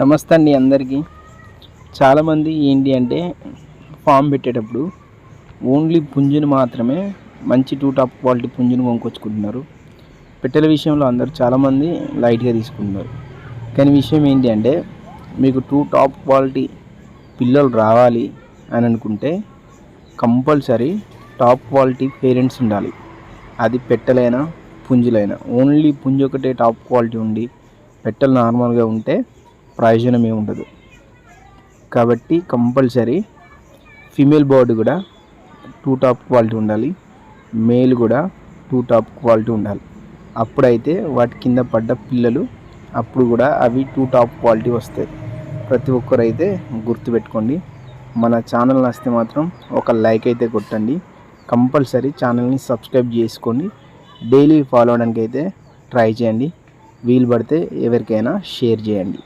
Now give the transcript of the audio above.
నమస్తే అండి అందరికీ. చాలామంది ఏంటి అంటే ఫామ్ పెట్టేటప్పుడు ఓన్లీ పుంజుని మాత్రమే మంచి టూ టాప్ క్వాలిటీ పుంజుని కొనుక్కొచ్చుకుంటున్నారు. పెట్టెల విషయంలో అందరూ చాలామంది లైట్గా తీసుకుంటున్నారు. కానీ విషయం ఏంటి అంటే మీకు టూ టాప్ క్వాలిటీ పిల్లలు రావాలి అని అనుకుంటే కంపల్సరీ టాప్ క్వాలిటీ పేరెంట్స్ ఉండాలి. అది పెట్టెలైనా పుంజులైనా. ఓన్లీ పుంజు ఒకటే టాప్ క్వాలిటీ ఉండి పెట్టెలు నార్మల్గా ఉంటే ప్రయోజనం ఏమి ఉండదు. కాబట్టి కంపల్సరీ ఫీమేల్ బర్డ్ కూడా టూ టాప్ క్వాలిటీ ఉండాలి. మేల్ కూడా టూ టాప్ క్వాలిటీ ఉండాలి. అప్పుడైతే వాటి కింద పడ్డ పిల్లలు అప్పుడు కూడా అవి టూ టాప్ క్వాలిటీ వస్తాయి. ప్రతి ఒక్కరైతే గుర్తుపెట్టుకోండి. మన ఛానల్ నచ్చితే మాత్రం ఒక లైక్ అయితే కొట్టండి. కంపల్సరీ ఛానల్ని సబ్స్క్రైబ్ చేసుకోండి. డైలీ ఫాలో అవడానికి అయితే ట్రై చేయండి. వీలు పడితే ఎవరికైనా షేర్ చేయండి.